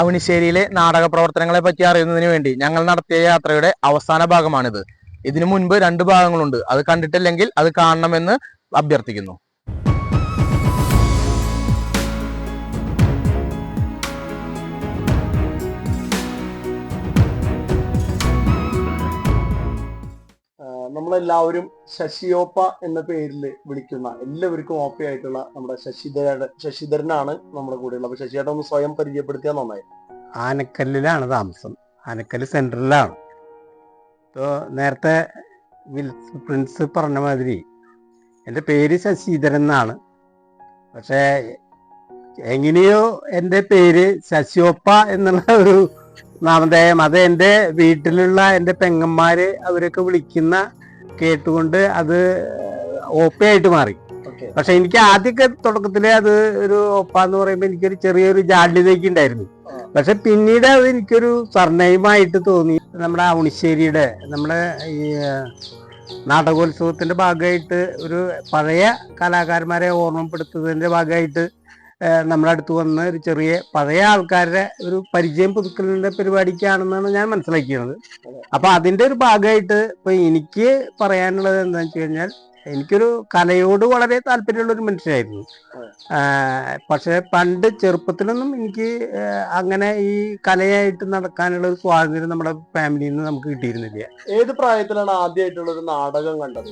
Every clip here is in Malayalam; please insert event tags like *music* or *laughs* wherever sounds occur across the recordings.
അവണിശ്ശേരിയിലെ നാടക പ്രവർത്തനങ്ങളെ പറ്റി അറിയുന്നതിന് വേണ്ടി ഞങ്ങൾ നടത്തിയ യാത്രയുടെ അവസാന ഭാഗമാണിത്. ഇതിനു മുൻപ് രണ്ട് ഭാഗങ്ങളുണ്ട്. അത് കണ്ടിട്ടില്ലെങ്കിൽ അത് കാണണമെന്ന് അഭ്യർത്ഥിക്കുന്നു. നമ്മളെല്ലാവരും ശശിയോപ്പ എന്ന പേരിൽ വിളിക്കുന്ന എല്ലാവർക്കും ഓപ്പ ആയിട്ടുള്ള നമ്മുടെ ശശിധര ശശിധരനാണ് നമ്മുടെ കൂടെയുള്ള അപ്പൊ ശശിയേട്ടൻ ഒന്ന് സ്വയം പരിചയപ്പെടുത്തിയാൽ നന്നായി. ആനക്കല്ലിലാണ് താമസം. ആനക്കല്ല് സെന്ററിലാണ് ഇപ്പോൾ നേരത്തെ വിൽസ് പ്രിൻസ് പറഞ്ഞ മാതിരി എന്റെ പേര് ശശിധരൻ എന്നാണ്. പക്ഷേ എങ്ങനെയോ എന്റെ പേര് ശശിയോപ്പ എന്നുള്ള ഒരു നാമധേയം അത് എന്റെ വീട്ടിലുള്ള എന്റെ പെങ്ങന്മാര് അവരൊക്കെ വിളിക്കുന്ന കേട്ടുകൊണ്ട് അത് ഓപ്പയായിട്ട് മാറി. പക്ഷെ എനിക്ക് ആദ്യമൊക്കെ തുടക്കത്തിലെ അത് ഒരു ഒപ്പ എന്ന് പറയുമ്പോൾ എനിക്കൊരു ചെറിയൊരു ജാഡ്യതയ്ക്ക് ഉണ്ടായിരുന്നു. പക്ഷെ പിന്നീട് അത് എനിക്കൊരു സർണയമായിട്ട് തോന്നി. നമ്മുടെ ഉണിശ്ശേരിയുടെ നമ്മുടെ ഈ നാടകോത്സവത്തിന്റെ ഭാഗമായിട്ട് ഒരു പഴയ കലാകാരന്മാരെ ഓർമ്മപ്പെടുത്തുന്നതിന്റെ ഭാഗമായിട്ട് നമ്മുടെ അടുത്ത് വന്ന് ഒരു ചെറിയ പഴയ ആൾക്കാരുടെ ഒരു പരിചയം പുതുക്കലിന്റെ പരിപാടിക്കാണെന്നാണ് ഞാൻ മനസ്സിലാക്കിയത് അപ്പൊ അതിന്റെ ഒരു ഭാഗമായിട്ട് ഇപ്പൊ എനിക്ക് പറയാനുള്ളത് എന്താണെന്ന് വെച്ച് കഴിഞ്ഞാൽ എനിക്കൊരു കലയോട് വളരെ താല്പര്യമുള്ള ഒരു മനുഷ്യനായിരുന്നു. പക്ഷെ പണ്ട് ചെറുപ്പത്തിലൊന്നും എനിക്ക് അങ്ങനെ ഈ കലയായിട്ട് നടക്കാനുള്ള ഒരു സ്വാതന്ത്ര്യം നമ്മുടെ ഫാമിലിയിൽ നിന്ന് നമുക്ക് കിട്ടിയിരുന്നില്ല. ഏത് പ്രായത്തിലാണ് ആദ്യമായിട്ടുള്ള ഒരു നാടകം കണ്ടത്?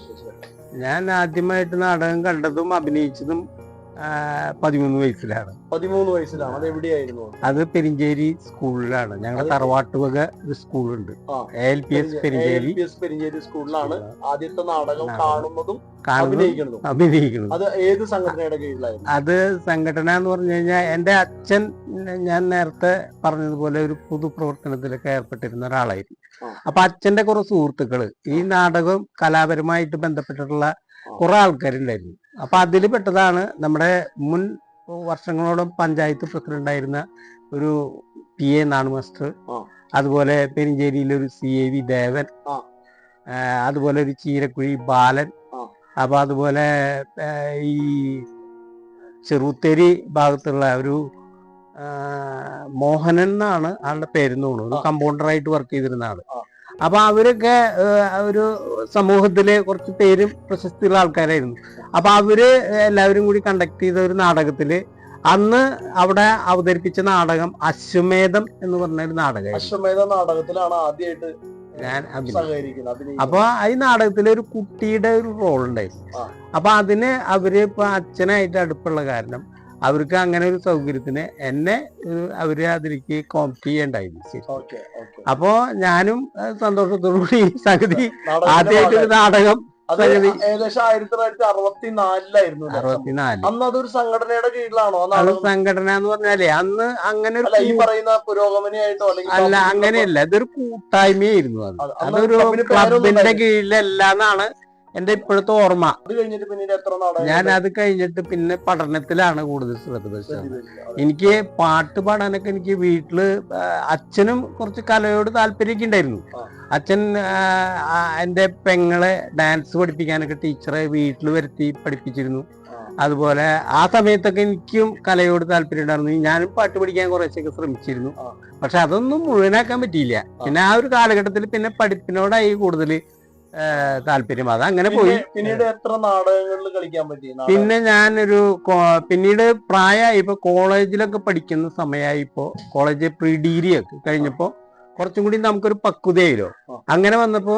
ഞാൻ ആദ്യമായിട്ട് നാടകം കണ്ടതും അഭിനയിച്ചതും പതിമൂന്ന് വയസ്സിലാണ്. പതിമൂന്ന് വയസ്സിലാണ്. അത് എവിടെയായിരുന്നു? അത് പെരിഞ്ചേരി സ്കൂളിലാണ്. ഞങ്ങളുടെ തറവാട്ടുവക ഒരു സ്കൂളുണ്ട്. L P S Perincheri Perincheri സ്കൂളിലാണ് ആദ്യത്തെ നാടകം. കാണുന്നതും അഭിനയിക്കുന്നതും. അഭിനയിക്കുന്നത്. അത് ഏത് സംഘടനയുടെ കീഴിലായിരുന്നു? അത് സംഘടന എന്ന് പറഞ്ഞു കഴിഞ്ഞാൽ എന്റെ അച്ഛൻ ഞാൻ നേരത്തെ പറഞ്ഞതുപോലെ ഒരു പൊതുപ്രവർത്തനത്തിലൊക്കെ ഏർപ്പെട്ടിരുന്ന ഒരാളായിരുന്നു. അപ്പൊ അച്ഛന്റെ കുറെ സുഹൃത്തുക്കൾ ഈ നാടകം കലാപരമായിട്ട് ബന്ധപ്പെട്ടിട്ടുള്ള കുറെ ആൾക്കാരുണ്ടായിരുന്നു. അപ്പൊ അതിൽ പെട്ടതാണ് നമ്മുടെ മുൻ വർഷങ്ങളോളം പഞ്ചായത്ത് പ്രസിഡന്റായിരുന്ന ഒരു പി എ നാണു മാസ്റ്റർ അതുപോലെ പെരിഞ്ചേരിയിലെ ഒരു സി എ വി ദേവൻ അതുപോലെ ഒരു ചീരക്കുഴി ബാലൻ. അപ്പൊ അതുപോലെ ഈ ചെറുത്തേരി ഭാഗത്തുള്ള ഒരു മോഹനൻ എന്നാണ് ആളുടെ പേരെന്ന് തോന്നുന്നു. കമ്പൗണ്ടറായിട്ട് വർക്ക് ചെയ്തിരുന്ന ആൾ. അപ്പൊ അവരൊക്കെ ഒരു സമൂഹത്തിലെ കുറച്ച് പേരും പ്രശസ്തിയുള്ള ആൾക്കാരായിരുന്നു അപ്പൊ അവർ എല്ലാവരും കൂടി കണ്ടക്ട് ചെയ്ത ഒരു നാടകത്തിൽ അന്ന് അവിടെ അവതരിപ്പിച്ച നാടകം അശ്വമേധം എന്ന് പറഞ്ഞ ഒരു നാടകം അശ്വമേധ നാടകത്തിലാണ് ആദ്യമായിട്ട് ഞാൻ. അപ്പൊ ഈ നാടകത്തിൽ ഒരു കുട്ടിയുടെ ഒരു റോൾ ഉണ്ടായിരുന്നു. അപ്പൊ അതിന് അവർ ഇപ്പൊ അച്ഛനായിട്ട് അടുപ്പുള്ള കാരണം അവർക്ക് അങ്ങനെ ഒരു സൗകര്യത്തിന് എന്നെ അവർ അതിലേക്ക് കോമ്പറ്റ് ചെയ്യണ്ടായിരുന്നു. അപ്പോ ഞാനും സന്തോഷത്തോടു കൂടി ഈ സംഗതി നാടകത്തിന്റെ ആദ്യമായിട്ട് ഒരു നാടകം അത്. ഏകദേശം ആയിരത്തി തൊള്ളായിരത്തി അറുപത്തിനാലിലായിരുന്നു ഇത്. അറുപത്തിനാല്. അന്ന് അതൊരു സംഘടനയുടെ കീഴിലാണോ? അത് സംഘടന എന്ന് പറഞ്ഞാലേ അന്ന് അങ്ങനെ ഒരു ഈ പറയുന്ന പുരോഗമനിയായിട്ടോ അല്ലെങ്കിൽ അല്ല അങ്ങനെയല്ല ഇതൊരു കൂട്ടായ്മയായിരുന്നു അത്. അത് അതൊരു ക്ലബിന് ക്ലബിന്റെ ഉണ്ടായിരുന്നില്ല. കീഴിലല്ല എന്നാണ് എന്റെ ഇപ്പോഴത്തെ ഓർമ്മ. അത് കഴിഞ്ഞിട്ട് പിന്നീട് എത്ര നാടകം ഞാൻ അത് കഴിഞ്ഞിട്ട് പിന്നെ പഠനത്തിലാണ് കൂടുതൽ ശ്രദ്ധ വെച്ചത്. എനിക്ക് പാട്ട് പാടാനൊക്കെ എനിക്ക് വീട്ടിൽ അച്ഛനും കുറച്ച് കലയോട് താല്പര്യമൊക്കെ ഉണ്ടായിരുന്നു. അച്ഛൻ ആ, പെങ്ങളെ ഡാൻസ് പഠിപ്പിക്കാനൊക്കെ ടീച്ചറെ വീട്ടിൽ വരുത്തി പഠിപ്പിച്ചിരുന്നു. അതുപോലെ ആ സമയത്തൊക്കെ എനിക്കും കലയോട് താല്പര്യം ഉണ്ടായിരുന്നു. ഞാനും പാട്ട് പഠിക്കാൻ കുറേശ്ശൊക്കെ ശ്രമിച്ചിരുന്നു. പക്ഷെ അതൊന്നും മുഴുവനാക്കാൻ പറ്റിയില്ല. പിന്നെ ആ ഒരു കാലഘട്ടത്തിൽ പിന്നെ പഠിപ്പിനോടായി കൂടുതൽ താല്പര്യം. അത് അങ്ങനെ പോയി. പിന്നീട് എത്ര നാടകങ്ങളിൽ കളിക്കാൻ പറ്റി? പിന്നെ ഞാനൊരു പിന്നീട് പ്രായമായി ഇപ്പൊ കോളേജിലൊക്കെ പഠിക്കുന്ന സമയമായി ഇപ്പോ കോളേജ് പ്രീ ഡിഗ്രി ഒക്കെ കഴിഞ്ഞപ്പോ കുറച്ചും കൂടി നമുക്കൊരു പക്വതയിലോ. അങ്ങനെ വന്നപ്പോ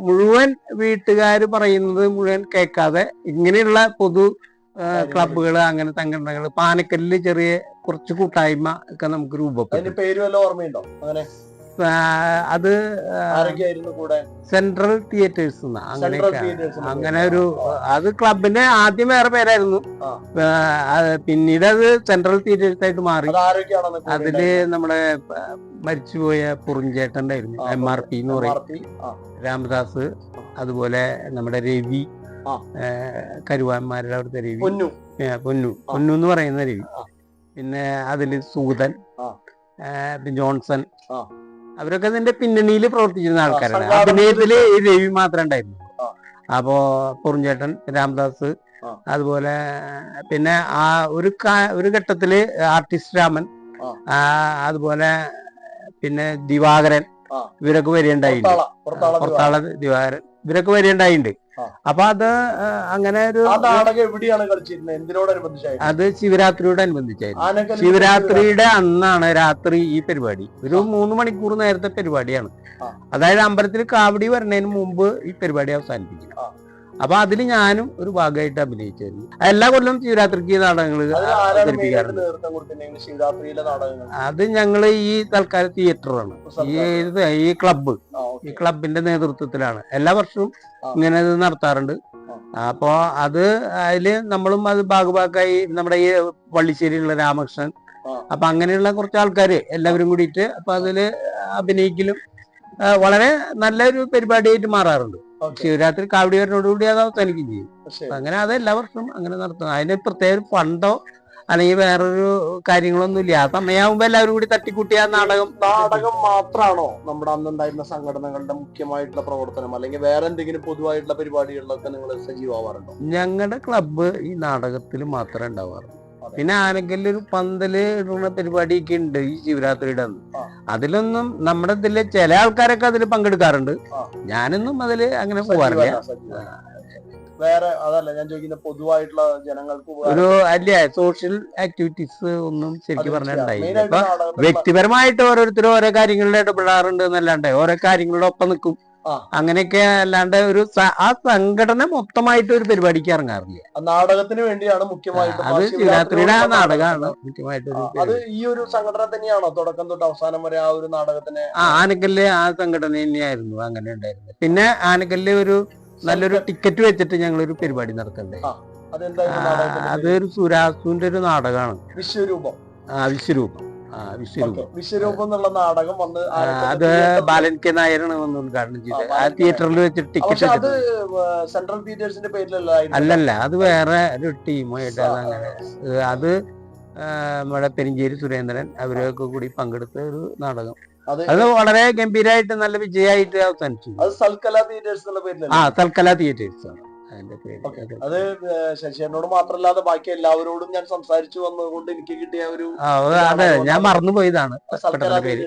മുഴുവൻ വീട്ടുകാർ പറയുന്നത് മുഴുവൻ കേൾക്കാതെ ഇങ്ങനെയുള്ള പൊതു ക്ലബുകൾ അങ്ങനെ സംഘടനകൾ പാനക്കല്ലിൽ ചെറിയ കുറച്ച് കൂട്ടായ്മ ഒക്കെ നമുക്ക് രൂപപ്പെടും പേര് വല്ല ഓർമ്മയുണ്ടോ? അങ്ങനെ? അത് സെൻട്രൽ തിയേറ്റേഴ്സ് അങ്ങനെ അങ്ങനെയൊക്കെ. അങ്ങനെ ഒരു അത് ക്ലബിന്റെ ആദ്യം വേറെ പേരായിരുന്നു. പിന്നീട് അത് സെൻട്രൽ തിയേറ്റേഴ്സ് ആയിട്ട് മാറി. അതിൽ നമ്മുടെ മരിച്ചുപോയ ആ, എം ആർ പി എന്ന് പറയും. രാമദാസ് അതുപോലെ നമ്മുടെ രവി കരുവാന്മാരുടെ അവിടുത്തെ രവി. പൊന്നു. പൊന്നു. എന്ന് പറയുന്ന രവി. പിന്നെ അതിൽ സൂതൻ ജോൺസൺ. അവരൊക്കെ ഇതിന്റെ പിന്നണിയിൽ പ്രവർത്തിച്ചിരുന്ന ആൾക്കാരാണ്. അഭിനയത്തിൽ അഭിനയത്തിൽ ഈ രവി മാത്രമേ ഉണ്ടായിരുന്നു. അപ്പോ കുറുഞ്ചേട്ടൻ രാംദാസ് അതുപോലെ പിന്നെ ആ ഒരു ഒരു ഘട്ടത്തിൽ ആർട്ടിസ്റ്റ് രാമൻ അതുപോലെ പിന്നെ ദിവാകരൻ ഇവരൊക്കെ വരികയുണ്ടായിട്ടുണ്ട് പുറത്താള ദിവാകരൻ. ഇവരൊക്കെ വരികയുണ്ടായിട്ടുണ്ട് ആ. അപ്പൊ അത് അങ്ങനെ ഒരു നാടകം എവിടെയാണ് കളിച്ചിരുന്നത്? എന്തിനോടനുബന്ധിച്ചായിരുന്നു? അത് ശിവരാത്രിയോട് അനുബന്ധിച്ചായിരുന്നു ശിവരാത്രിയുടെ അന്നാണ് രാത്രി ഈ പരിപാടി. ഒരു മൂന്ന് മണിക്കൂർ നേരത്തെ പരിപാടിയാണ്. അതായത് അമ്പലത്തിൽ കാവടി വരുന്നതിന് മുമ്പ് ഈ പരിപാടി അവസാനിപ്പിക്കും. അപ്പൊ അതിൽ ഞാനും ഒരു ഭാഗമായിട്ട് അഭിനയിച്ചായിരുന്നു. എല്ലാ കൊല്ലം ശിവരാത്രിക്ക് നാടകങ്ങൾ അവതരിപ്പിക്കാറുണ്ട്. അത് ഞങ്ങൾ ഈ തൽക്കാല തിയേറ്ററാണ്. ഈ ഈ ക്ലബ്ബ്. ഈ. ക്ലബിന്റെ നേതൃത്വത്തിലാണ്. എല്ലാ വർഷവും ഇങ്ങനെ ഇത് നടത്താറുണ്ട്. അപ്പോ അത് അതിൽ നമ്മളും അത് ഭാഗഭാക്കായി നമ്മുടെ ഈ പള്ളിശ്ശേരിയിലുള്ള രാമകൃഷ്ണൻ. അപ്പൊ അങ്ങനെയുള്ള കുറച്ച് ആൾക്കാര് എല്ലാവരും കൂടിയിട്ട് അപ്പൊ അതിൽ അഭിനയിക്കലും വളരെ നല്ലൊരു പരിപാടിയായിട്ട് മാറാറുണ്ട്. ശിവരാത്രി കാവടിയാറിനോടുകൂടി അത് അവസാനിക്കും ചെയ്യും അങ്ങനെ അത് എല്ലാ വർഷവും അങ്ങനെ നടത്തുന്നു അതിന് പ്രത്യേക പണ്ടോ ഫണ്ടോ അല്ലെങ്കിൽ വേറൊരു കാര്യങ്ങളൊന്നും ഇല്ല. ആ സമയമാകുമ്പോ എല്ലാവരും കൂടി തട്ടിക്കൂട്ടിയ ആ നാടകം നാടകം മാത്രമാണോ നമ്മുടെ അന്നുണ്ടായിരുന്ന സംഘടനകളുടെ മുഖ്യമായിട്ടുള്ള പ്രവർത്തനം? അല്ലെങ്കിൽ വേറെ എന്തെങ്കിലും പൊതുവായിട്ടുള്ള പരിപാടികളിലൊക്കെ നിങ്ങൾ സജീവമാവാറുണ്ടോ? ഞങ്ങളുടെ ക്ലബ്ബ് ഈ നാടകത്തിൽ മാത്രമേ ഉണ്ടാവാറുള്ളൂ. പിന്നെ ആരെങ്കിലും ഒരു പന്തൽ ഇടുന്ന പരിപാടിയൊക്കെ ഉണ്ട് ഈ ശിവരാത്രിയുടെ അന്ന്. അതിലൊന്നും നമ്മുടെ ഇതിൽ ചില ആൾക്കാരൊക്കെ അതിൽ പങ്കെടുക്കാറുണ്ട്. ഞാനൊന്നും അതിൽ അങ്ങനെ പോവാറില്ല. വേറെ അതല്ല ഞാൻ ചോദിക്കുന്ന പൊതുവായിട്ടുള്ള ജനങ്ങൾക്ക് ഒരു അല്ല സോഷ്യൽ ആക്ടിവിറ്റീസ് ഒന്നും ശരിക്കും അപ്പൊ വ്യക്തിപരമായിട്ട് ഓരോരുത്തരും ഓരോ കാര്യങ്ങളിൽ ഇടപെടാറുണ്ട് എന്നല്ലാണ്ട് ഓരോ കാര്യങ്ങളുടെ ഒപ്പം നിൽക്കും. അങ്ങനെയൊക്കെ അല്ലാണ്ട് ഒരു ആ സംഘടന മൊത്തമായിട്ട് ഒരു പരിപാടിക്ക് ഇറങ്ങാറില്ല. നാടകത്തിന് വേണ്ടിയാണ് മുഖ്യമായിട്ട് ആ അത് ശിവരാത്രിയുടെ ആ നാടകം. നാടകമാണ് മുഖ്യമായിട്ട് അത് ഈ ഒരു സംഘടന തന്നെയാണോ? തുടക്കം തൊട്ട് അവസാനം വരെ ആ ഒരു നാടകത്തിന്? ആ ആനക്കല്ല് ആ സംഘടന തന്നെയായിരുന്നു. അങ്ങനെ ഉണ്ടായിരുന്നത്. പിന്നെ ആനക്കല്ല് ഒരു നല്ലൊരു ടിക്കറ്റ് വെച്ചിട്ട് ഞങ്ങൾ ഒരു പരിപാടി നടത്തണ്ടേ? അതൊരു സുരാസുന്റെ ഒരു നാടകമാണ്. വിശ്വരൂപം. ആ വിശ്വരൂപം. വിശ്വരൂപം. വിശ്വരൂപം എന്നുള്ള നാടകം വന്ന് ആ, അത് ബാലൻ കെ നായരാണ് വന്ന് ഉദ്ഘാടനം ചെയ്തത്. ആ, ആ തിയേറ്ററിൽ വെച്ചിട്ട് ടിക്കറ്റ് അത് സെൻട്രൽ തിയേറ്റേഴ്സിന്റെ പേരിലല്ല അല്ലല്ല അത് വേറെ ഒരു ടീമായിട്ട് അത് അങ്ങനെ. അത് നമ്മുടെ പെരിഞ്ചേരി സുരേന്ദ്രൻ അവരൊക്കെ കൂടി പങ്കെടുത്ത ഒരു നാടകം. അത് വളരെ ഗംഭീരമായിട്ട് നല്ല വിജയമായിട്ട് അവസാനിച്ചു. അത് സൽക്കല തിയേറ്റേഴ്സ് ആ ആണ്. അത് ശശിയേട്ടനോട് മാത്രല്ലാതെ ബാക്കി എല്ലാവരോടും ഞാൻ സംസാരിച്ചു വന്നതുകൊണ്ട് എനിക്ക് കിട്ടിയ ഒരു അതെ ഞാൻ മറന്നു പോയതാണ് പേര്.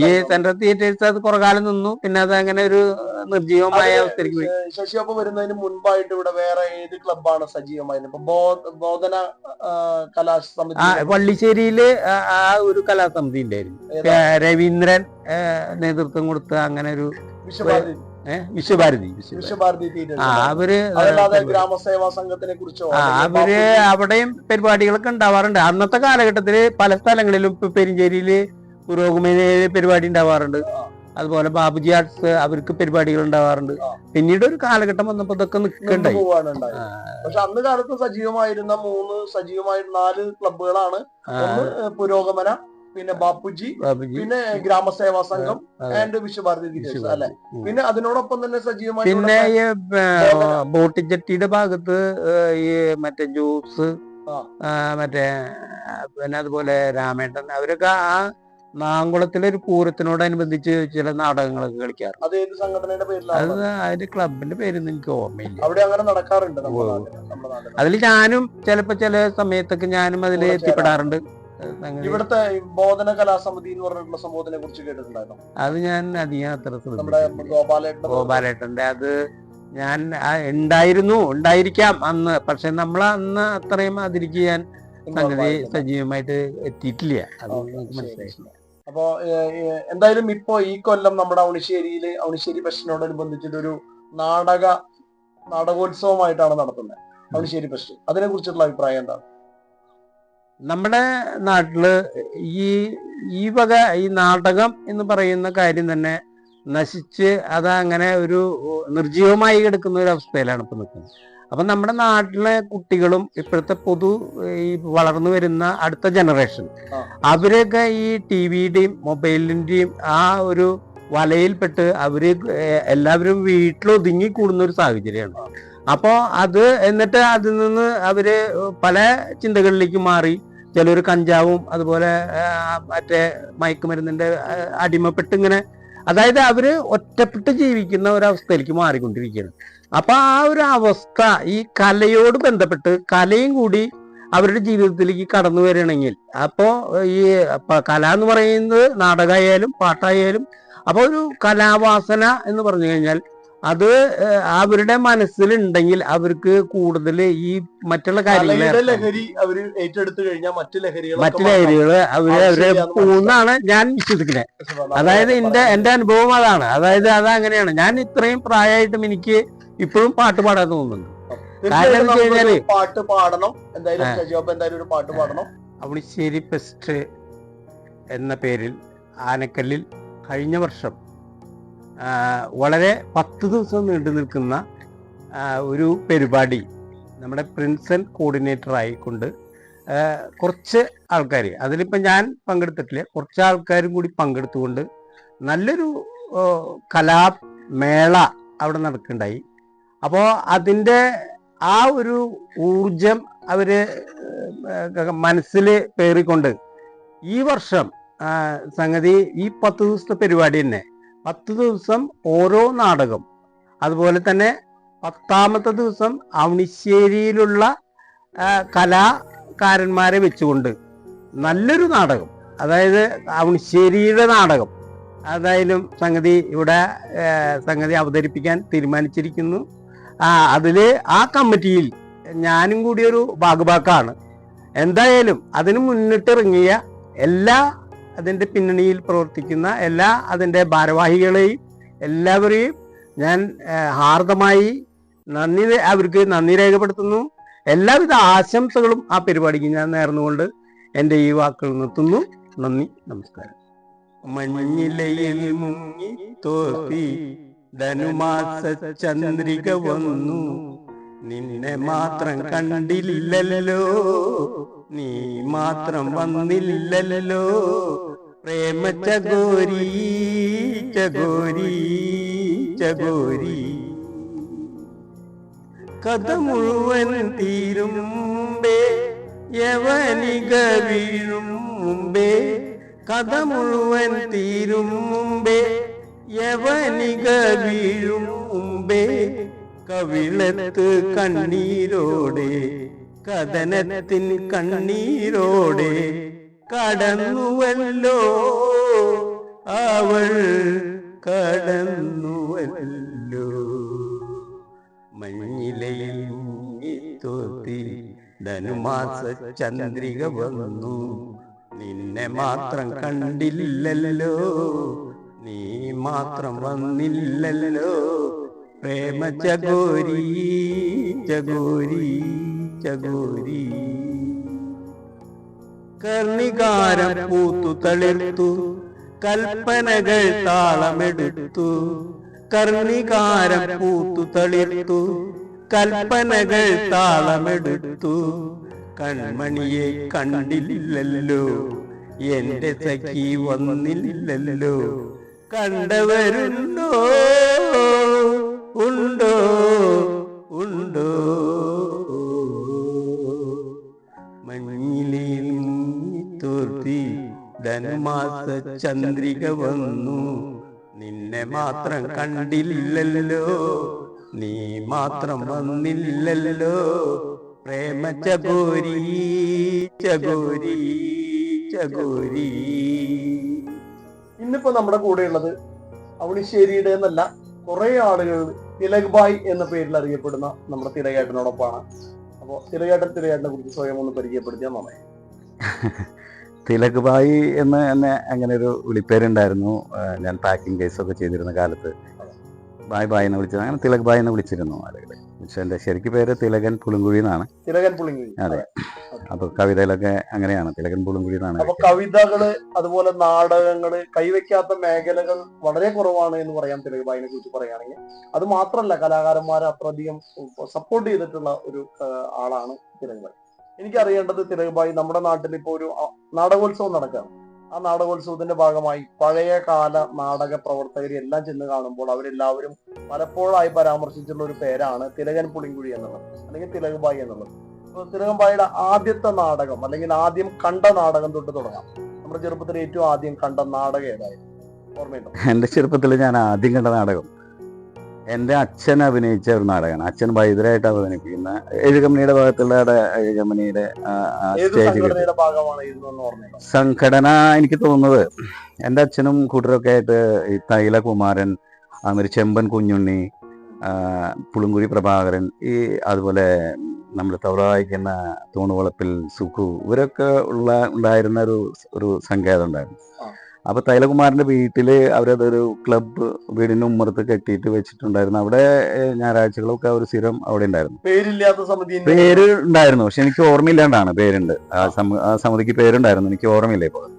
ഈ സെൻട്രൽ തിയേറ്റേഴ്സ് അത് കുറെ കാലം നിന്നു. പിന്നെ അത് അങ്ങനെ ഒരു നിർജീവമായ അവസ്ഥയിലേക്ക് പോയി. ശശിയപ്പ വരുന്നതിന് മുൻപായിട്ട് ഇവിടെ വേറെ ഏത് ക്ലബാണ് ഇപ്പൊ ബോ- ബോധന കലാസമിതി ആ- ആ ഒരു കലാസമിതി ഉണ്ടായിരുന്നു. രവീന്ദ്രൻ നേതൃത്വം കൊടുത്ത അങ്ങനെ ഒരു വിശ്വഭാരതി വിശ്വഭാരതി. അവർ ഗ്രാമസേവാ സംഘത്തിനെ കുറിച്ചോ അവർ അവിടെയും പരിപാടികളൊക്കെ ഉണ്ടാവാറുണ്ട്. അന്നത്തെ കാലഘട്ടത്തിൽ പല സ്ഥലങ്ങളിലും ഇപ്പൊ പെരിഞ്ചേരിയിൽ പുരോഗമന പരിപാടി ഉണ്ടാവാറുണ്ട്. അതുപോലെ ബാബുജി ആർട്സ് അവർക്ക് പരിപാടികൾ ഉണ്ടാവാറുണ്ട്. പിന്നീട് ഒരു കാലഘട്ടം വന്നപ്പോ ഇതൊക്കെ നിൽക്കണ്ടായി. പക്ഷെ അന്ന് കാലത്ത് സജീവമായിരുന്ന മൂന്ന് സജീവമായിരുന്ന നാല് ഏഹ്, പുരോഗമന പിന്നെ ബാപ്പുജി പിന്നെ ഗ്രാമസേവാ സംഘം ആൻഡ് വിശ്വഭാരതി അല്ലെ? പിന്നെ അതിനോടൊപ്പം തന്നെ സജീവമായിട്ട് പിന്നെ ഈ ബോട്ട് ജെട്ടിയുടെ ഭാഗത്ത് ഈ മറ്റേ ജ്യൂസ്. ആ, മറ്റേ പിന്നെ അതുപോലെ രാമേട്ടൻ അവരൊക്കെ ആ നാങ്കുളത്തിലെ ഒരു പൂരത്തിനോടനുബന്ധിച്ച് ചില നാടകങ്ങളൊക്കെ കളിക്കാറ്. അത് ഏത് സംഘടനയുടെ അത് അതിന്റെ ക്ലബിന്റെ പേരൊന്നും എനിക്ക് ഓർമ്മയില്ല. അവിടെ അങ്ങനെ നടക്കാറുണ്ട് അതിൽ ഞാനും ചിലപ്പോ ചില സമയത്തൊക്കെ ഞാനും അതിൽ എത്തിപ്പെടാറുണ്ട്. ഇവിടുത്തെ ബോധന കലാസമിതി എന്ന് പറഞ്ഞിട്ടുള്ള സംഭവത്തിനെ കുറിച്ച് കേട്ടിട്ടുണ്ടായിരുന്നു? അത് ഞാൻ അധികം അത്ര നമ്മുടെ ഗോപാലേട്ടൻ ഗോപാലേട്ടന്റെ അത് ഞാൻ ഉണ്ടായിരുന്നു ഉണ്ടായിരിക്കാം അന്ന്. പക്ഷെ നമ്മൾ അന്ന് അത്രയും അതിരിക്ക് ഞാൻ സംഗതി സജീവമായിട്ട് എത്തിയിട്ടില്ല. അത് മനസ്സിലായിട്ടില്ല അപ്പോ എന്തായാലും ഇപ്പോ ഈ കൊല്ലം നമ്മുടെ ഔണിശ്ശേരിയിൽ ഔണിശ്ശേരി ഫെസ്റ്റിനോടനുബന്ധിച്ചിട്ട് ഒരു നാടക നാടകോത്സവമായിട്ടാണ് നടത്തുന്നത്. ഔണിശ്ശേരി ഫെസ്റ്റ് അതിനെ കുറിച്ചിട്ടുള്ള അഭിപ്രായം എന്താണ്? നമ്മുടെ നാട്ടിൽ ഈ ഈ വക ഈ നാടകം എന്ന് പറയുന്ന കാര്യം തന്നെ നശിച്ച് അത് അങ്ങനെ ഒരു നിർജീവമായി കിടക്കുന്ന ഒരു അവസ്ഥയിലാണ് ഇപ്പം നിൽക്കുന്നത്. അപ്പം നമ്മുടെ നാട്ടിലെ കുട്ടികളും ഇപ്പോഴത്തെ പൊതു ഈ വളർന്നു വരുന്ന അടുത്ത ജനറേഷൻ. അവരൊക്കെ ഈ ടി വിയുടെയും മൊബൈലിന്റെയും ആ ഒരു വലയിൽപ്പെട്ട് അവർ എല്ലാവരും വീട്ടിലൊതുങ്ങി കൂടുന്ന ഒരു സാഹചര്യമാണ്. അപ്പോൾ അത് എന്നിട്ട് അതിൽ നിന്ന് അവർ പല ചിന്തകളിലേക്ക് മാറി ചിലർ കഞ്ചാവും അതുപോലെ മറ്റേ മയക്കുമരുന്നിന്റെ അടിമപ്പെട്ട് ഇങ്ങനെ അതായത് അവർ ഒറ്റപ്പെട്ട് ജീവിക്കുന്ന ഒരവസ്ഥയിലേക്ക് മാറിക്കൊണ്ടിരിക്കുകയാണ്. അപ്പൊ ആ ഒരു അവസ്ഥ ഈ കലയോട് ബന്ധപ്പെട്ട് കലയും കൂടി അവരുടെ ജീവിതത്തിലേക്ക് കടന്നു വരണമെങ്കിൽ അപ്പോ ഈ കല എന്ന് പറയുന്നത് നാടകമായാലും പാട്ടായാലും അപ്പൊ ഒരു കലാവാസന എന്ന് പറഞ്ഞു കഴിഞ്ഞാൽ അത് അവരുടെ മനസ്സിലുണ്ടെങ്കിൽ അവർക്ക് കൂടുതൽ ഈ മറ്റുള്ള കാര്യങ്ങൾ ലഹരി അവർ ഏറ്റെടുത്തു കഴിഞ്ഞാൽ മറ്റു ലഹരികൾ മറ്റു അവർ അവരെ പോകുന്നാണ് ഞാൻ വിശ്വസിക്കുന്നത് അതായത് എന്റെ എന്റെ അനുഭവം അതാണ്. അതായത് അത് അങ്ങനെയാണ്. ഞാൻ ഇത്രയും പ്രായമായിട്ടും എനിക്ക് ഇപ്പോഴും പാട്ട് പാടാൻ തോന്നുന്നുണ്ട്. കാരണം എന്ന് കഴിഞ്ഞാൽ പാട്ട് പാടണം. എന്തായാലും എന്തായാലും ഒരു പാട്ട് പാടണം. അവണിശ്ശേരി ഫെസ്റ്റ് എന്ന പേരിൽ ആനക്കല്ലിൽ കഴിഞ്ഞ വർഷം വളരെ പത്ത് ദിവസം നീണ്ടു നിൽക്കുന്ന ഒരു പരിപാടി നമ്മുടെ പ്രിൻസൽ കോർഡിനേറ്റർ ആയിക്കൊണ്ട് കുറച്ച് ആൾക്കാർ അതിലിപ്പോൾ ഞാൻ പങ്കെടുത്തിട്ടില്ല കുറച്ച് ആൾക്കാരും കൂടി പങ്കെടുത്തുകൊണ്ട് നല്ലൊരു കലാമേള അവിടെ നടക്കുന്നുണ്ടായി. അപ്പോൾ അതിന്റെ ആ ഒരു ഊർജം അവർ മനസ്സിൽ പേറിക്കൊണ്ട് ഈ വർഷം സംഗതി ഈ പത്ത് ദിവസത്തെ പരിപാടി തന്നെ പത്ത് ദിവസം ഓരോ നാടകം. അതുപോലെ തന്നെ പത്താമത്തെ ദിവസം അവണിശ്ശേരിയിലുള്ള കലാകാരന്മാരെ വെച്ചുകൊണ്ട് നല്ലൊരു നാടകം. അതായത് അവണിശ്ശേരിയുടെ നാടകം. അതായാലും സംഗതി ഇവിടെ സംഗതി അവതരിപ്പിക്കാൻ തീരുമാനിച്ചിരിക്കുന്നു. അതിൽ ആ കമ്മിറ്റിയിൽ ഞാനും കൂടിയൊരു ഭാഗഭാക്കാണ്. എന്തായാലും അതിന് മുന്നിട്ടിറങ്ങിയ എല്ലാ അതിന്റെ പിന്നണിയിൽ പ്രവർത്തിക്കുന്ന എല്ലാ അതിന്റെ ഭാരവാഹികളെയും എല്ലാവരെയും ഞാൻ ഹാർദമായി നന്ദി അവർക്ക് നന്ദി രേഖപ്പെടുത്തുന്നു. എല്ലാവിധ ആശംസകളും ആ പരിപാടിക്ക് ഞാൻ നേർന്നുകൊണ്ട് എന്റെ ഈ വാക്കുകൾ നിർത്തുന്നു. നന്ദി നമസ്കാരം. മഞ്ഞിലയിൽ മുങ്ങി തോർത്തി ധനുമാസ ചന്ദ്രിക വന്നു. നിന്നെ മാത്രം കണ്ടില്ലല്ലോ. നീ മാത്രം വന്നില്ലല്ലോ. പ്രേമ ചകോരി ചകോരി ചകോരി. കഥ മുഴുവൻ തീരും മുമ്പേ യവനിക വീഴും മുമ്പേ. കഥ മുഴുവൻ തീരും മുമ്പേ യവനിക വീഴും മുമ്പേ. കവിളത്ത് കണ്ണീരോടെ കഥനത്തിൻ കണ്ണീരോടെ കടന്നുവല്ലോ. അവൾ കടന്നുവല്ലോ. മഞ്ഞിലയിൽ തോത്തി ധനുമാസ ചന്ദ്രിക വന്നു. നിന്നെ മാത്രം കണ്ടില്ലല്ലോ. നീ മാത്രം വന്നില്ലല്ലോ. പ്രേമ ചകോരി ചകോരി ചകോരി. കർണികാരം പൂത്തു തളിർത്തു കൽപ്പനകൾ താളമെടുത്തു. കർണികാരം പൂത്തു തളിർത്തു കൽപ്പനകൾ താളമെടുത്തു. കൺമണിയെ കണ്ടില്ലല്ലോ എന്റെ സഖി വന്നില്ലല്ലോ. കണ്ടവരുണ്ടോ? ഉണ്ടോ? ഉണ്ടോ? മഞ്ഞിലയിൽ തോർത്തി ധനുമാസ ചന്ദ്രിക വന്നു. നിന്നെ മാത്രം കണ്ടില്ലല്ലോ നീ മാത്രം വന്നില്ലല്ലോ. പ്രേമ ചകോരി ചകോരി ചകോരി. ഇന്നിപ്പോ നമ്മുടെ കൂടെ ഉള്ളത് അവണിശ്ശേരിയുടെ എന്നല്ല കുറെ ആളുകൾ തിലക് ബായ് എന്ന പേരിൽ അറിയപ്പെടുന്ന നമ്മുടെ തിരകേട്ടനോടൊപ്പമാണ് അപ്പോ തിരകേട്ടൻ തിരകേട്ടനെ കുറിച്ച് സ്വയം ഒന്ന് പരിചയപ്പെടുത്തിയാൽ നന്നായി. തിലക് ബായി എന്ന് എന്നെ അങ്ങനെ ഒരു വിളിപ്പേരുണ്ടായിരുന്നു ഞാൻ പാക്കിംഗ് കേസൊക്കെ ചെയ്തിരുന്ന കാലത്ത്. ബായ് ബായ് എന്ന് വിളിച്ചത്. അങ്ങനെ തിലക് ബായ് എന്ന് വിളിച്ചിരുന്നു ആളുകൾ എന്റെ ശരിക്കും പേര് തിലകൻ പുളിങ്കുഴി എന്നാണ്. തിലകൻ പുളിങ്കുഴി. അതെ. *laughs* അപ്പൊ കവിതകളൊക്കെ അങ്ങനെയാണ് തിലകൻ പുളിങ്കുഴി എന്നാണ് അപ്പൊ കവിതകൾ അതുപോലെ നാടകങ്ങൾ കൈവയ്ക്കാത്ത മേഖലകൾ വളരെ കുറവാണ് എന്ന് പറയാം തിലക ബായിനെ കുറിച്ച് പറയുകയാണെങ്കിൽ അത് മാത്രമല്ല കലാകാരന്മാരെ അത്രയധികം സപ്പോർട്ട് ചെയ്തിട്ടുള്ള ഒരു ആളാണ് തിലകൻ എനിക്കറിയേണ്ടത് തിലക് ബായി നമ്മുടെ നാട്ടിൽ ഇപ്പോ ഒരു നാടകോത്സവം നടക്കുകയാണ്. ആ നാടകോത്സവത്തിന്റെ ഭാഗമായി പഴയ കാല നാടക പ്രവർത്തകരെ എല്ലാം ചെന്ന് കാണുമ്പോൾ അവരെല്ലാവരും പലപ്പോഴായി പരാമർശിച്ചിട്ടുള്ള ഒരു പേരാണ് തിലകൻ പുളിങ്കുഴി എന്നുള്ളത് അല്ലെങ്കിൽ തിലകുബായി എന്നുള്ളത്. അപ്പൊ തിലകുബായിയുടെ ആദ്യത്തെ നാടകം അല്ലെങ്കിൽ ആദ്യം കണ്ട നാടകം തൊട്ട് തുടങ്ങാം. നമ്മുടെ ചെറുപ്പത്തിൽ ഏറ്റവും ആദ്യം കണ്ട നാടകം ഏതായിരുന്നു? ഓർമ്മയുണ്ടോ? എന്റെ ചെറുപ്പത്തിൽ ഞാൻ ആദ്യം കണ്ട നാടകം എന്റെ അച്ഛൻ അഭിനയിച്ച ഒരു നാടകമാണ്. അച്ഛൻ ഭൈതരായിട്ട് അഭിനയിക്കുന്ന എഴുകമ്പനിയുടെ ഭാഗത്തുള്ള എഴുകമ്പനിയുടെ സ്റ്റേജ് സംഘടന എനിക്ക് തോന്നുന്നത് എന്റെ അച്ഛനും കൂട്ടരൊക്കെ ആയിട്ട് ഈ തൈലകുമാരൻ അതുമാതിരി ചെമ്പൻ കുഞ്ഞുണ്ണി പുളുങ്കുഴി പ്രഭാകരൻ ഈ അതുപോലെ നമ്മൾ തവറ വായിക്കുന്ന തൂണുവളപ്പിൽ സുഖു ഇവരൊക്കെ ഉള്ള ഉണ്ടായിരുന്ന ഒരു ഒരു സങ്കേതം ഉണ്ടായിരുന്നു. ആ. അപ്പൊ തൈലകുമാറിന്റെ വീട്ടിൽ അവരതൊരു ക്ലബ്ബ് വീടിന് ഉമ്മറത്ത് കെട്ടിയിട്ട് വെച്ചിട്ടുണ്ടായിരുന്നു. അവിടെ ഞായറാഴ്ചകളൊക്കെ ഒരു സ്ഥിരം അവിടെ ഉണ്ടായിരുന്നു. പേരില്ലാത്ത സമിതി പേര് ഉണ്ടായിരുന്നു. പക്ഷെ എനിക്ക് ഓർമ്മയില്ലാണ്ടാണ് പേരുണ്ട്. ആ സമ- ആ സമിതിക്ക് പേരുണ്ടായിരുന്നു. എനിക്ക് ഓർമ്മയില്ല ഇപ്പോൾ.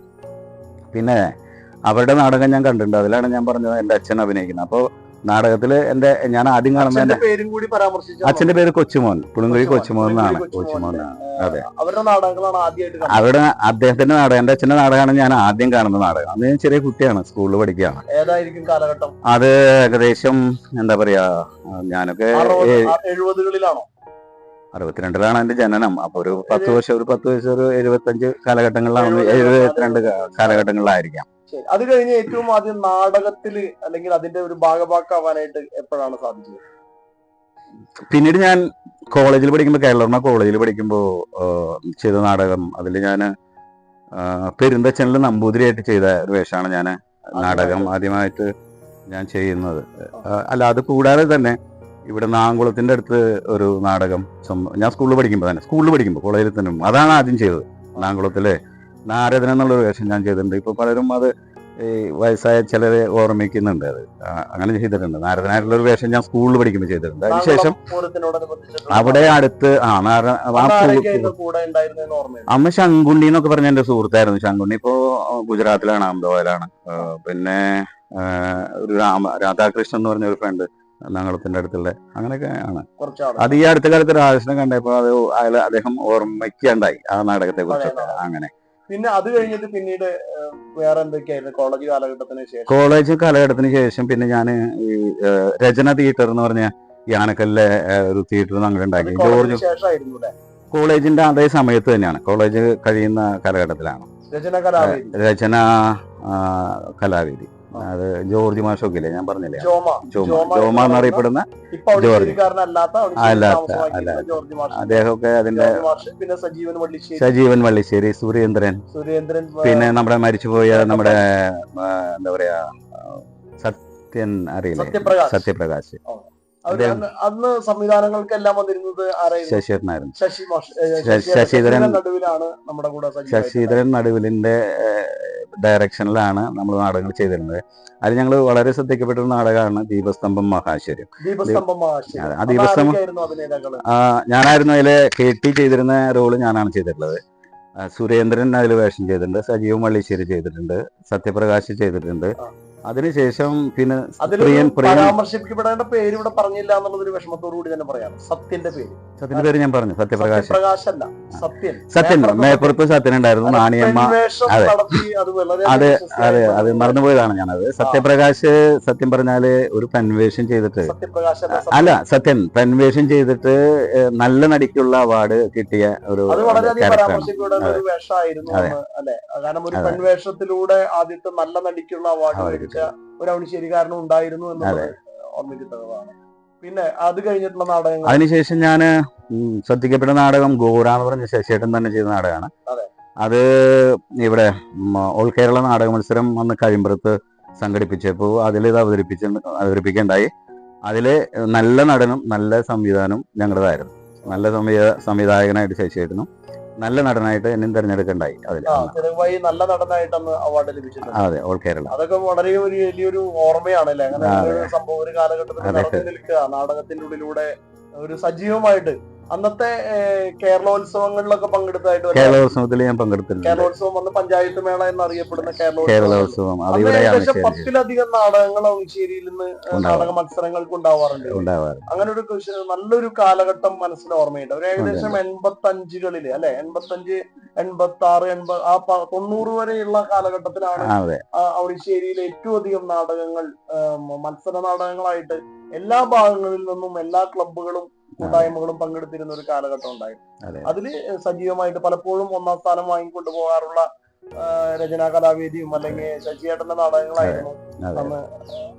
പിന്നെ അവരുടെ നാടകം ഞാൻ കണ്ടിട്ടുണ്ട്. അതിലാണ് ഞാൻ പറഞ്ഞത് എന്റെ അച്ഛൻ അഭിനയിക്കുന്നത്. അപ്പോൾ നാടകത്തിൽ എന്റെ ഞാൻ ആദ്യം കാണുന്ന പേരും കൂടി പരാമർശിച്ചു അച്ഛന്റെ പേര് കൊച്ചുമോൻ പുളുങ്കുഴി കൊച്ചുമോൻ എന്നാണ് കൊച്ചുമോൻ. അതെ. അവരുടെ നാടകങ്ങളാണ് ആദ്യമായിട്ട് അദ്ദേഹത്തിന്റെ നാടകം എന്റെ അച്ഛന്റെ നാടകമാണ് ഞാൻ ആദ്യം കാണുന്ന നാടകം. അന്ന് ഞാൻ ചെറിയ കുട്ടിയാണ് സ്കൂളിൽ പഠിക്കുകയാണ് ഏതായിരിക്കും കാലഘട്ടം? അത് ഏകദേശം എന്താ പറയാ ഞാനൊക്കെ എഴുപതുകളിലാണോ? അറുപത്തിരണ്ടിലാണ് എന്റെ ജനനം. അപ്പൊ ഒരു പത്ത് വർഷം ഒരു പത്ത് വർഷം ഒരു എഴുപത്തഞ്ച് കാലഘട്ടങ്ങളിലാണ് എഴുപത് എഴുപത്തിരണ്ട് കാലഘട്ടങ്ങളിലായിരിക്കാം. ശരി. അത് കഴിഞ്ഞ് ഏറ്റവും ആദ്യം നാടകത്തിൽ അല്ലെങ്കിൽ അതിന്റെ ഒരു ഭാഗഭാക്കാവാനായിട്ട് എപ്പോഴാണ് സാധിച്ചത്? പിന്നീട് ഞാൻ കോളേജിൽ പഠിക്കുമ്പോൾ കേരളർമ്മ കോളേജിൽ പഠിക്കുമ്പോൾ ചെയ്ത നാടകം അതിൽ ഞാൻ പെരുന്തച്ചനിൽ നമ്പൂതിരിയായിട്ട് ചെയ്ത ഒരു വേഷമാണ് ഞാൻ നാടകം ആദ്യമായിട്ട് ഞാൻ ചെയ്യുന്നത്. അല്ല അത് കൂടാതെ തന്നെ ഇവിടെ നാങ്കുളത്തിന്റെ അടുത്ത് ഒരു നാടകം ഞാൻ സ്കൂളിൽ പഠിക്കുമ്പോൾ തന്നെ സ്കൂളിൽ പഠിക്കുമ്പോൾ കോളേജിൽ തന്നെ അതാണ് ആദ്യം ചെയ്തത് നാങ്കുളത്തിലെ. നാരദൻ എന്നുള്ളൊരു വേഷം ഞാൻ ചെയ്തിട്ടുണ്ട്. ഇപ്പോൾ പലരും അത് ഈ വയസ്സായ ചിലരെ ഓർമ്മിക്കുന്നുണ്ട് അത്. അങ്ങനെ ചെയ്തിട്ടുണ്ട്. നാരദനായിട്ടുള്ളൊരു വേഷം ഞാൻ സ്കൂളിൽ പഠിക്കുമ്പോൾ ചെയ്തിട്ടുണ്ട്. അതിനുശേഷം അവിടെ അടുത്ത് ആ നാര അമ്മ ശങ്കുണ്ണി എന്നൊക്കെ പറഞ്ഞ എന്റെ സുഹൃത്തായിരുന്നു ശങ്കുണ്ണി. ഇപ്പോൾ ഗുജറാത്തിലാണ് അഹമ്മദാബാദിലാണ്. പിന്നെ ഒരു രാമ രാധാകൃഷ്ണൻ എന്ന് പറഞ്ഞ ഒരു ഫ്രണ്ട് നങ്ങളത്തിന്റെ അടുത്തുള്ള അങ്ങനെയൊക്കെ ആണ്. അത് ഈ അടുത്ത കാലത്ത് രാധാകൃഷ്ണൻ കണ്ടപ്പോ അത് അയാൾ അദ്ദേഹം ഓർമ്മയ്ക്കുണ്ടായി ആ നാടകത്തെ കുറിച്ചൊക്കെ അങ്ങനെ. പിന്നെ അത് കഴിഞ്ഞിട്ട് പിന്നീട് വേറെ എന്തൊക്കെയായിരുന്നു? കോളേജ് കാലഘട്ടത്തിന് ശേഷം? കോളേജ് കാലഘട്ടത്തിന് ശേഷം പിന്നെ ഞാൻ ഈ രചന തിയേറ്റർ എന്ന് പറഞ്ഞ ഈ ആനക്കല്ലിലെ ഒരു തിയേറ്റർ ഞങ്ങൾ ഉണ്ടാക്കി. ജോർജ് കോളേജിന്റെ അതേ സമയത്ത് തന്നെയാണ്. കോളേജ് കഴിയുന്ന കാലഘട്ടത്തിലാണ്. രചന കലാവേദി. രചന കലാവേദി. അത് ജോർജ് മാഷൊക്കെ ഇല്ലേ ഞാൻ പറഞ്ഞില്ലേ? ജോമ. ജോമ. ജോമ ജോമ എന്ന് എന്നറിയപ്പടുന്ന ജോർജ്. അല്ലാത്ത, അദ്ദേഹമൊക്കെ അതിന്റെ സജീവൻ വള്ളിശ്ശേരി. സുരേന്ദ്രൻ. സുരേന്ദ്രൻ പിന്നെ നമ്മുടെ മരിച്ചുപോയ നമ്മുടെ എന്താ പറയാ സത്യൻ അറിയില്ല? സത്യപ്രകാശ്. അന്ന് സംവിധാനങ്ങൾക്കെല്ലാം വന്നിരുന്നത് ശശിധരനായിരുന്നു. ശശിധരൻ- ശശിധരൻ നടുവിലാണ് നമ്മുടെ കൂടെ ശശിധരൻ നടുവിലിന്റെ ഡയറക്ഷനിലാണ് നമ്മൾ നാടകങ്ങൾ ചെയ്തിരുന്നത്. അതിൽ ഞങ്ങൾ വളരെ ശ്രദ്ധിക്കപ്പെട്ട ഒരു നാടകമാണ് ദീപസ്തംഭം മഹാശ്വര്യം. ആ ദീപസ്തംഭം ഞാനായിരുന്നു അതിലെ കെ ടി ചെയ്തിരുന്ന റോൾ ഞാനാണ് ചെയ്തിട്ടുള്ളത്. സുരേന്ദ്രൻ അതിൽ വേഷം ചെയ്തിട്ടുണ്ട് സജീവ് മള്ളിശ്ശേരി ചെയ്തിട്ടുണ്ട് സത്യപ്രകാശ് ചെയ്തിട്ടുണ്ട്. അതിനുശേഷം പിന്നെ പ്രിയൻ പരാമർശിക്കപ്പെടേണ്ട പേര് ഇവിടെ പറഞ്ഞില്ല എന്നുള്ളൊരു വിഷമത്തോടു കൂടി തന്നെ പറയാം. സത്യന്റെ പേര്. സത്യന്റെ പേര് ഞാൻ പറഞ്ഞു സത്യപ്രകാശ് അല്ല സത്യൻ. സത്യൻ മേപ്പുറത്ത് സത്യൻ. ഉണ്ടായിരുന്നു നാണിയമ്മ അതെ. അത് അതെ അതെ മറന്നുപോയതാണ് ഞാനത്. സത്യപ്രകാശ് സത്യം പറഞ്ഞാൽ ഒരു പെൻവേഷം ചെയ്തിട്ട് സത്യപ്രകാശ് അല്ല സത്യൻ. പെൻവേഷം ചെയ്തിട്ട് നല്ല നടിക്കുള്ള അവാർഡ് കിട്ടിയ ഒരു ക്യാരക്ടറാണ്. വേഷമായിരുന്നു അതെ. കാരണം ഒരു പെൻവേഷത്തിലൂടെ പെൺവേഷത്തിലൂടെ ആദ്യത്തെ നല്ല നടിക്കുള്ള അവാർഡ് ലഭിച്ച ഒരു കാരണം ഉണ്ടായിരുന്നു എന്നുള്ളത് ഓർമ്മിക്കുന്നതാണ് പിന്നെ അത് കഴിഞ്ഞിട്ടുള്ള നാടകങ്ങൾ? അതിനുശേഷം ഞാൻ ശ്രദ്ധിക്കപ്പെട്ട നാടകം ഗോര എന്ന് പറഞ്ഞ ശശിയേട്ടൻ തന്നെ ചെയ്ത നാടകമാണ്. അതെ. ഇവിടെ ഓൾ കേരള നാടക മത്സരം അന്ന് കഴിമ്പുറത്ത് സംഘടിപ്പിച്ചപ്പോൾ അതിൽ ഇത് അവതരിപ്പിച്ച അവതരിപ്പിക്കുകയുണ്ടായി. അതിൽ നല്ല നടനും നല്ല സംവിധാനം ഞങ്ങളുടേതായിരുന്നു. നല്ല സംവിധാ സംവിധായകനായിട്ട് ശശിയേട്ടനും നല്ല നടനായിട്ട് എന്നെയും തിരഞ്ഞെടുക്കണ്ടായി അതിൽ തെലുങ്കായി നല്ല നടനായിട്ട് അന്ന് അവാർഡ് ലഭിച്ചിട്ടുണ്ട്. അതെ ഓൾ കേരള. അതൊക്കെ വളരെ ഒരു വലിയൊരു ഓർമ്മയാണ് അല്ലെ അങ്ങനെ ഒരു സംഭവം ഒരു കാലഘട്ടത്തിൽ. നടന്നു നിൽക്കുക നാടകത്തിന്റെ ഉള്ളിലൂടെ ഒരു സജീവമായിട്ട് അന്നത്തെ കേരളോത്സവങ്ങളിലൊക്കെ പങ്കെടുത്തായിട്ട് കേരളോത്സവത്തിൽ ഞാൻ പങ്കെടുത്തിട്ടുണ്ട്. കേരളോത്സവം വന്ന് പഞ്ചായത്ത് മേള എന്നറിയപ്പെടുന്ന കേരളോത്സവം. ഏകദേശം പത്തിലധികം നാടകങ്ങൾ ഔണിശ്ശേരിയിൽ നിന്ന് നാടക മത്സരങ്ങൾക്ക് ഉണ്ടാവാറുണ്ട് ഉണ്ടാവാറ് അങ്ങനെ ഒരു നല്ലൊരു കാലഘട്ടം മനസ്സിൽ ഓർമ്മയുണ്ട്. ഒരു ഏകദേശം എൺപത്തി അഞ്ചുകളിൽ അല്ലെ? എൺപത്തി അഞ്ച് എൺപത്തി ആറ് എൺപത് ആ തൊണ്ണൂറ് വരെയുള്ള കാലഘട്ടത്തിലാണ് ആ ഏറ്റവും അധികം നാടകങ്ങൾ മത്സര നാടകങ്ങളായിട്ട് എല്ലാ ഭാഗങ്ങളിൽ നിന്നും എല്ലാ ക്ലബ്ബുകളും കൂട്ടായ്മകളും പങ്കെടുത്തിരുന്ന ഒരു കാലഘട്ടം ഉണ്ടായിരുന്നു. അതെ. അതിൽ സജീവമായിട്ട് പലപ്പോഴും ഒന്നാം സ്ഥാനം വാങ്ങിക്കൊണ്ടു പോകാറുള്ള രചനാ കലാവേദിയും അല്ലെങ്കിൽ ശശിയേട്ടന്റെ നാടകങ്ങളായിരുന്നു അന്ന്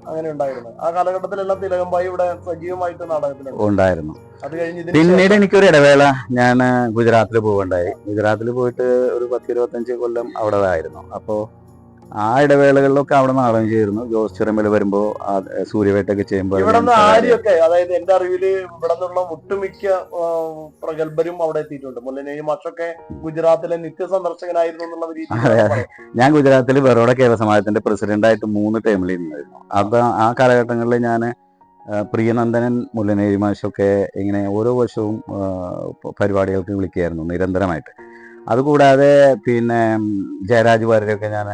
അങ്ങനെ ഉണ്ടായിരുന്നു ആ കാലഘട്ടത്തിലെല്ലാം തിലകമ്പായി ഇവിടെ സജീവമായിട്ട് നാടകത്തിലുണ്ട്. ഉണ്ടായിരുന്നു. അത് കഴിഞ്ഞ് പിന്നീട് എനിക്കൊരു ഇടവേള ഞാൻ ഗുജറാത്തിൽ പോവുണ്ടായി ഗുജറാത്തിൽ പോയിട്ട് ഒരു പത്ത് ഇരുപത്തഞ്ച് കൊല്ലം അവിടെ ആയിരുന്നു. അപ്പോൾ ആ ഇടവേളകളിലൊക്കെ അവിടെ നാടകം ചെയ്തിരുന്നു ജോസ് ചെറുമല വരുമ്പോ സൂര്യവേട്ടൊക്കെ ചെയ്യുമ്പോൾ ഇവിടെ ആര്യൊക്കെ അതായത് എന്റെ അറിവിൽ ഇവിടെ നിന്നുള്ള ഒട്ടുമിക്ക പ്രഗത്ഭരും അവിടെ എത്തിയിട്ടുണ്ട്. മുല്ലനേരി മാഷൊക്കെ ഗുജറാത്തിലെ നിത്യ സന്ദർശകനായിരുന്നു എന്നുള്ള അതെ, രീതിയിൽ ഞാൻ ഗുജറാത്തിൽ ബറോഡ കേരള സമാജത്തിന്റെ പ്രസിഡന്റായിട്ട് മൂന്ന് ടൈമിൽ ഇരുന്നായിരുന്നു. അപ്പൊ ആ കാലഘട്ടങ്ങളിൽ ഞാൻ പ്രിയനന്ദനൻ മുല്ലനേരി മാഷൊക്കെ ഇങ്ങനെ ഓരോ വർഷവും പരിപാടികൾക്ക് വിളിക്കുകയായിരുന്നു നിരന്തരമായിട്ട്. അതുകൂടാതെ പിന്നെ ജയരാജ് വാര്യരൊക്കെ ഞാൻ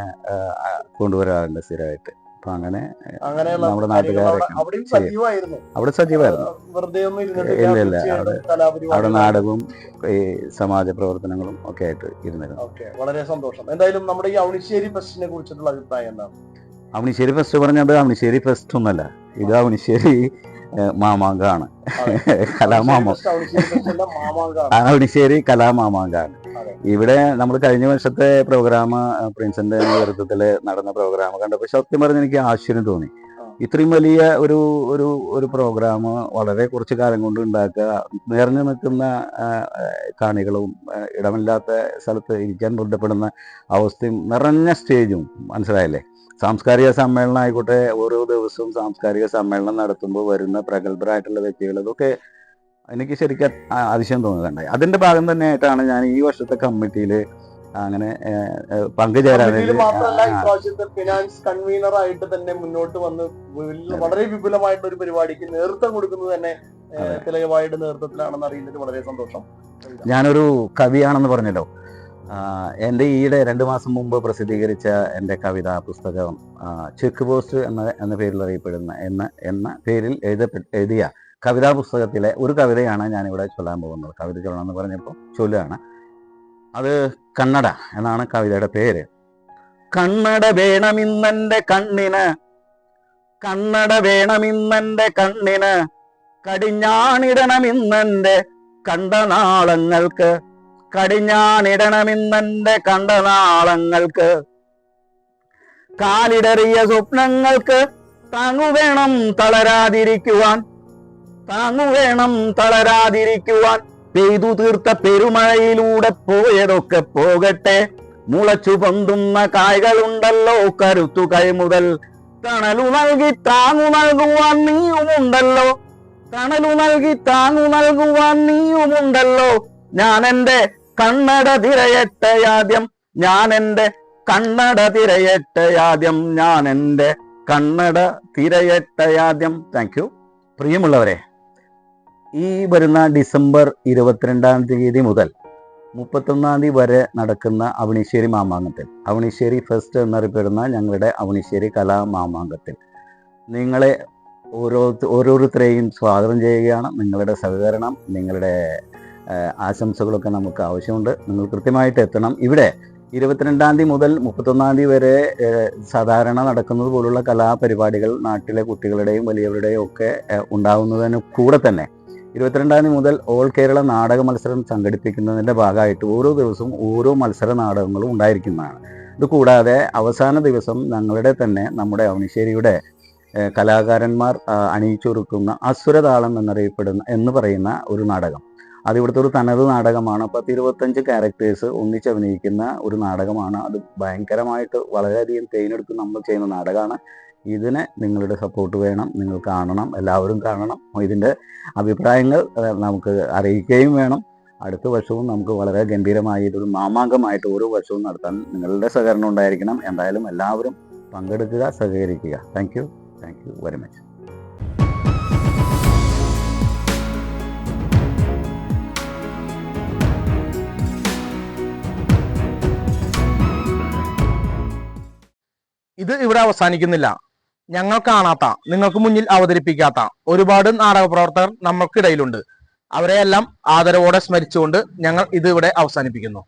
കൊണ്ടുവരാറുണ്ട് സ്ഥിരമായിട്ട്. അപ്പൊ അങ്ങനെ നമ്മുടെ നാട്ടുകാരൊക്കെ അവിടെ സജീവമായിരുന്നു. ഇല്ല, ഇല്ല. അവിടെ-. അവിടെ നാടകവും ഈ സമാജ പ്രവർത്തനങ്ങളും ഒക്കെ ആയിട്ട് ഇരുന്നിരുന്നു. വളരെ സന്തോഷം. എന്തായാലും നമ്മുടെ ഈ അവണിശ്ശേരി ഫെസ്റ്റിനെ കുറിച്ചിട്ടുള്ള അഭിപ്രായം എന്താണ്? അവണിശ്ശേരി ഫെസ്റ്റ് പറഞ്ഞത് അവണിശ്ശേരി ഫെസ്റ്റ് ഒന്നല്ല. ഇത് അവണിശ്ശേരി മാമാങ്കാണ്. കലാമാമം? അവണിശ്ശേരി കലാമാമാങ്കാണ്. ഇവിടെ നമ്മൾ കഴിഞ്ഞ വർഷത്തെ പ്രോഗ്രാം പ്രിൻസിന്റെ നേതൃത്വത്തിൽ നടന്ന പ്രോഗ്രാം കണ്ടപ്പോൾ സത്യം പറഞ്ഞ എനിക്ക് ആശ്ചര്യം തോന്നി. ഇത്രയും വലിയ ഒരു ഒരു ഒരു പ്രോഗ്രാം വളരെ കുറച്ച് കാലം കൊണ്ട് ഉണ്ടാക്കുക നിറഞ്ഞു നിൽക്കുന്ന കാണികളും ഇടമില്ലാത്ത സ്ഥലത്ത് ഇരിക്കാൻ ബന്ധപ്പെടുന്ന അവസ്ഥയും നിറഞ്ഞ സ്റ്റേജും മനസ്സിലായല്ലേ? സാംസ്കാരിക സമ്മേളനം ആയിക്കോട്ടെ ഓരോ ദിവസവും സാംസ്കാരിക സമ്മേളനം നടത്തുമ്പോൾ വരുന്ന പ്രഗത്ഭരായിട്ടുള്ള വ്യക്തികൾ ഇതൊക്കെ എനിക്ക് ശരിക്കും അതിശയം തോന്നുന്നുണ്ടായി അതിന്റെ ഭാഗം തന്നെയായിട്ടാണ് ഞാൻ ഈ വർഷത്തെ കമ്മിറ്റിയിൽ അങ്ങനെ പങ്കുചേരാൻ മാത്രമല്ല ഇപ്രാവശ്യത്തെ ഫിനാൻസ് കൺവീനർ ആയിട്ട് തന്നെ മുന്നോട്ട് വന്ന് വളരെ വിപുലമായിട്ട് ഒരു പരിപാടിക്ക് നേതൃത്വം കൊടുക്കുന്നത് തന്നെ. തിലകവായുടെ നേതൃത്വത്തിലാണെന്ന് അറിയുന്നതിൽ വളരെ സന്തോഷം. ഞാനൊരു കവിയാണെന്ന് പറഞ്ഞല്ലോ. എന്റെ ഈയിടെ രണ്ട് മാസം മുമ്പ് പ്രസിദ്ധീകരിച്ച എന്റെ കവിതാ പുസ്തകം ചെക്ക് പോസ്റ്റ് എന്ന എന്ന പേരിൽ അറിയപ്പെടുന്ന എന്ന എന്ന പേരിൽ എഴുതപ്പെട്ട എഴുതിയ കവിതാ പുസ്തകത്തിലെ ഒരു കവിതയാണ് ഞാനിവിടെ ചൊല്ലാൻ പോകുന്നത്. കവിത ചൊല്ലണം എന്ന് പറഞ്ഞപ്പോൾ ചൊല്ലുകയാണ്. അത് കന്നഡ എന്നാണ് കവിതയുടെ പേര്. കണ്ണട വേണമിന്നെന്റെ കണ്ണിന് കണ്ണട വേണമിന്നെന്റെ കണ്ണിന് കടിഞ്ഞാണിടണമിന്നെ കണ്ടനാളങ്ങൾക്ക് കടിഞ്ഞാണിടണമിന്നെ കണ്ടനാളങ്ങൾക്ക് കാലിടറിയ സ്വപ്നങ്ങൾക്ക് താങ്ങുവേണം തളരാതിരിക്കുവാൻ. താങ്ങുവേണം തളരാതിരിക്കുവാൻ. പെയ്തു തീർത്ത പെരുമഴയിലൂടെ പോയതൊക്കെ പോകട്ടെ. മുളച്ചു പൊന്തുന്ന കായ്കളുണ്ടല്ലോ കരുത്തു കൈമുതൽ തണലു നൽകി താങ്ങു നൽകുവാൻ നീയുമുണ്ടല്ലോ. തണലു നൽകി താങ്ങു നൽകുവാൻ നീയുമുണ്ടല്ലോ. ഞാൻ എന്റെ കണ്ണട തിരയട്ടെ ആദ്യം. ഞാൻ എന്റെ കണ്ണട തിരയട്ടെ ആദ്യം. ഞാൻ എന്റെ കണ്ണട തിരയട്ടെ ആദ്യം. താങ്ക് യു പ്രിയമുള്ളവരെ ഈ വരുന്ന ഡിസംബർ ഇരുപത്തിരണ്ടാം തീയതി മുതൽ മുപ്പത്തൊന്നാം തീയതി വരെ നടക്കുന്ന അവണിശ്ശേരി മാമാങ്കത്തിൽ. അവണിശ്ശേരി ഫെസ്റ്റ് എന്നറിയപ്പെടുന്ന ഞങ്ങളുടെ അവണിശ്ശേരി കലാ മാമാങ്കത്തിൽ. നിങ്ങളെ ഓരോ ഓരോരുത്തരെയും സ്വാഗതം ചെയ്യുകയാണ്. നിങ്ങളുടെ സഹകരണം നിങ്ങളുടെ ആശംസകളൊക്കെ നമുക്ക് ആവശ്യമുണ്ട്. നിങ്ങൾ കൃത്യമായിട്ട് എത്തണം. ഇവിടെ ഇരുപത്തിരണ്ടാം തീയതി മുതൽ മുപ്പത്തൊന്നാം തീയതി വരെ സാധാരണ നടക്കുന്നത് പോലുള്ള കലാപരിപാടികൾ നാട്ടിലെ കുട്ടികളുടെയും വലിയവരുടെയും ഒക്കെ ഉണ്ടാകുന്നതിന് കൂടെ തന്നെ ഇരുപത്തിരണ്ടാം തീയതി മുതൽ ഓൾ കേരള നാടക മത്സരം സംഘടിപ്പിക്കുന്നതിന്റെ ഭാഗമായിട്ട് ഓരോ ദിവസവും ഓരോ മത്സര നാടകങ്ങളും ഉണ്ടായിരിക്കുന്നതാണ്. ഇത് കൂടാതെ അവസാന ദിവസം ഞങ്ങളുടെ തന്നെ നമ്മുടെ അവനിശ്ശേരിയുടെ കലാകാരന്മാർ അണിയിച്ചൊരുക്കുന്ന അസുരതാളം എന്നറിയപ്പെടുന്ന എന്ന് പറയുന്ന ഒരു നാടകം. അത് ഇവിടുത്തെ ഒരു തനത് നാടകമാണ്. പത്ത് ഇരുപത്തഞ്ച് ക്യാരക്ടേഴ്സ് ഒന്നിച്ചഭിനയിക്കുന്ന ഒരു നാടകമാണ്. അത് ഭയങ്കരമായിട്ട് വളരെയധികം തേനെടുത്ത് നമ്മൾ ചെയ്യുന്ന നാടകമാണ്. ഇതിന് നിങ്ങളുടെ സപ്പോർട്ട് വേണം. നിങ്ങൾ കാണണം. എല്ലാവരും കാണണം. ഇതിന്റെ അഭിപ്രായങ്ങൾ നമുക്ക് അറിയിക്കുകയും വേണം. അടുത്ത വർഷവും നമുക്ക് വളരെ ഗംഭീരമായി ഇതൊരു മാമാങ്കമായിട്ട് ഓരോ വർഷവും നടത്താൻ നിങ്ങളുടെ സഹകരണം ഉണ്ടായിരിക്കണം. എന്തായാലും എല്ലാവരും പങ്കെടുക്കുക സഹകരിക്കുക. Thank you thank you very much ഇത് ഇവിടെ അവസാനിക്കുന്നില്ല. ഞങ്ങൾ കാണാത്ത നിങ്ങൾക്ക് മുന്നിൽ അവതരിപ്പിക്കാത്ത ഒരുപാട് നാടക പ്രവർത്തകർ നമ്മൾക്കിടയിലുണ്ട് അവരെയെല്ലാം ആദരവോടെ സ്മരിച്ചുകൊണ്ട് ഞങ്ങൾ ഇത് ഇവിടെ അവസാനിപ്പിക്കുന്നു.